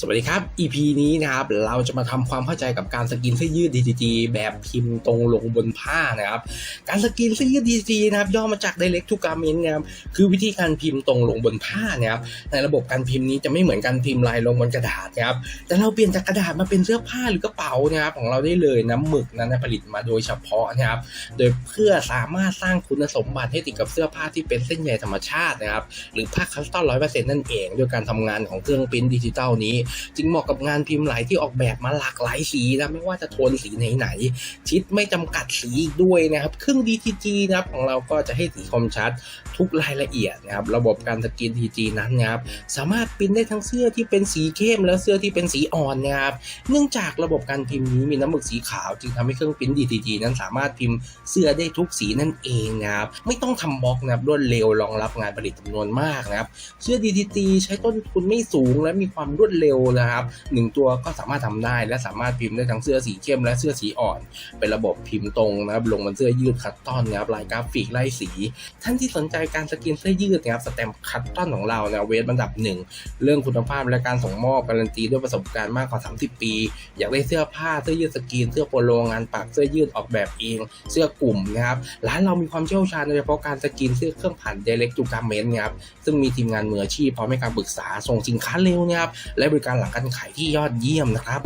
สวัสดีครับ EP นี้นะครับ เราจะมาทำความเข้าใจกับการสกรีนเสื้อยืด DTG แบบพิมพ์ตรงลงบนผ้านะครับ การสกรีนเสื้อยืด DTG นะครับย่อมาจาก Direct to Garment นะครับ คือวิธีการพิมพ์ตรงลงบนผ้านะครับ ในระบบการพิมพ์นี้จะไม่เหมือนการพิมพ์ลายลงบนกระดาษนะครับ แต่เราเปลี่ยนจากกระดาษมาเป็นเสื้อผ้าหรือกระเป๋านะครับของเราได้เลยน้ำหมึกนั้นผลิตมาโดยเฉพาะนะครับ โดยเพื่อสามารถสร้างคุณสมบัติให้ติดกับเสื้อผ้าที่เป็นเส้นใยธรรมชาตินะครับ หรือผ้าคัสตอมร้อยเปอร์เซ็นต์นั่นเอง ด้วยการทำงานของเครื่องปริ้นดิจิตอลนี้จึงเหมาะกับงานพิมพ์หลายที่ออกแบบมาหลากหลายสีนะไม่ว่าจะโทนสีไหนๆชิดไม่จำกัดสีอีกด้วยนะครับเครื่อง DTG นะครับของเราก็จะให้สีคมชัดทุกรายละเอียดนะครับระบบการสกรีน DTG นั้นนะครับสามารถปริ้นได้ทั้งเสื้อที่เป็นสีเข้มและเสื้อที่เป็นสีอ่อนนะครับเนื่องจากระบบการพิมพ์นี้มีน้ำหมึกสีขาว จึงทำให้เครื่องปริ้น DTG นั้นสามารถพิมพ์เสื้อได้ทุกสีนั่นเองนะครับไม่ต้องทำบล็อกนะครับรวดเร็วรองรับงานผลิตจำนวนมากนะครับเสื้อ DTG ใช้ต้นทุนไม่สูงและมีความรวดเร็วนะครับหนึ่งตัวก็สามารถทำได้และสามารถพิมพ์ได้ทั้งเสื้อสีเข้มและเสื้อสีอ่อน เป็นระบบพิมพ์ตรงนะครับลงบนเสื้อยืดคัตตอนนะครับลายกราฟิกไล่สี ท่านที่สนใจการสกรีนเสื้อยืดนะครับสแตมป์คัตตอนของเรานี่ยเวทอันดับหนึ่งเรื่องคุณภาพและการส่งมอบการันตีด้วยประสบการณ์มากกว่า 30 ปี อยากได้เสื้อผ้าเสื้อยืดสกรีนเสื้อโปโลงานปักเสื้อยืดออกแบบเองเสื้อกลุ่มนะครับร้านเรามีความเชี่ยวชาญโดยเฉพาะการสกรีนเสื้อเครื่องผ่าน direct to garment นะครับซึ่งมีทีมงานมืออาชีพพร้อมให้การปรึกษาส่งสินค้าเร็วนะครับและบริการหลังการขายที่ยอดเยี่ยมนะครับ